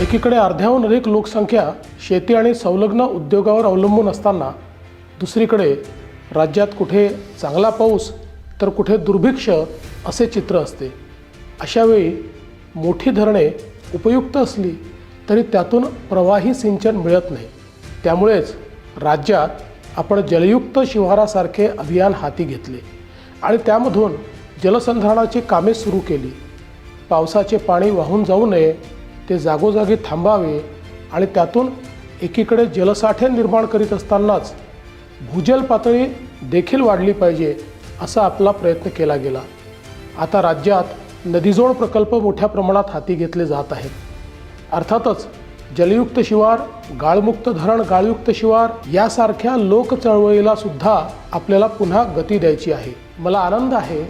एकीकडे अर्ध्याहून अधिक लोकसंख्या शेती आणि संलग्न उद्योगावर अवलंबून असताना दुसरीकडे राज्यात कुठे चांगला पाऊस तर कुठे दुर्भिक्ष असे चित्र असते. अशावेळी मोठी धरणे उपयुक्त असली तरी त्यातून प्रवाही सिंचन मिळत नाही. त्यामुळेच राज्यात आपण जलयुक्त शिवारासारखे अभियान हाती घेतले आणि त्यामधून जलसंधारणाची कामे सुरू केली. पावसाचे पाणी वाहून जाऊ नये ते जागोजागी थांबावे आणि त्यातून एकीकडे जलसाठे निर्माण करीत असतानाच भूजल पातळी देखील वाढली पाहिजे असा आपला प्रयत्न केला गेला. आता राज्यात नदीजोड प्रकल्प मोठ्या प्रमाणात हाती घेतले जात आहेत. अर्थातच जलयुक्त शिवार गाळमुक्त धरण गाळयुक्त शिवार यासारख्या लोक चळवळीला सुद्धा आपल्याला पुन्हा गती द्यायची आहे. मला आनंद आहे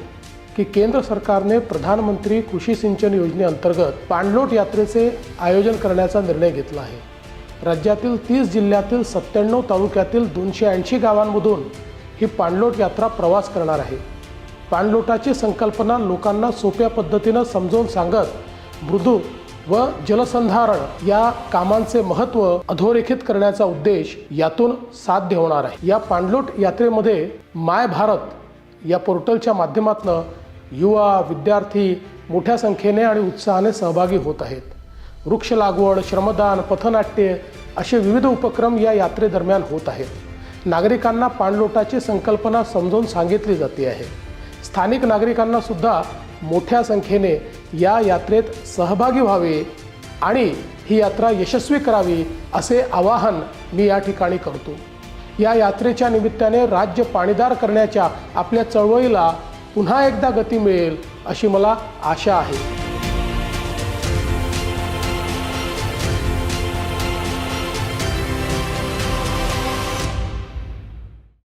की केंद्र सरकारने प्रधानमंत्री कृषी सिंचन योजनेअंतर्गत पाणलोट यात्रेचे आयोजन करण्याचा निर्णय घेतला आहे. राज्यातील तीस जिल्ह्यातील सत्त्याण्णव तालुक्यातील दोनशे ऐंशी गावांमधून ही पाणलोट यात्रा प्रवास करणार आहे. पाणलोटाची संकल्पना लोकांना सोप्या पद्धतीनं समजावून सांगत मृदू व जलसंधारण या कामांचे महत्त्व अधोरेखित करण्याचा उद्देश यातून साध्य होणार आहे. या पाणलोट यात्रेमध्ये माय भारत या पोर्टलच्या माध्यमातून युवा विद्यार्थी मोठ्या संख्येने आणि उत्साहाने सहभागी होत आहेत. वृक्ष लागवड श्रमदान पथनाट्य असे विविध उपक्रम या यात्रेदरम्यान होत आहेत. नागरिकांना पाणलोटाची संकल्पना समजावून सांगितली जाते आहे. स्थानिक नागरिकांना सुद्धा मोठ्या संख्येने या यात्रेत सहभागी व्हावे आणि ही यात्रा यशस्वी करावी असे आवाहन मी या ठिकाणी करतो. या यात्रेच्या निमित्ताने राज्य पाणीदार करण्याच्या आपल्या चळवळीला पुन्हा एकदा गती मिळेल अशी मला आशा आहे.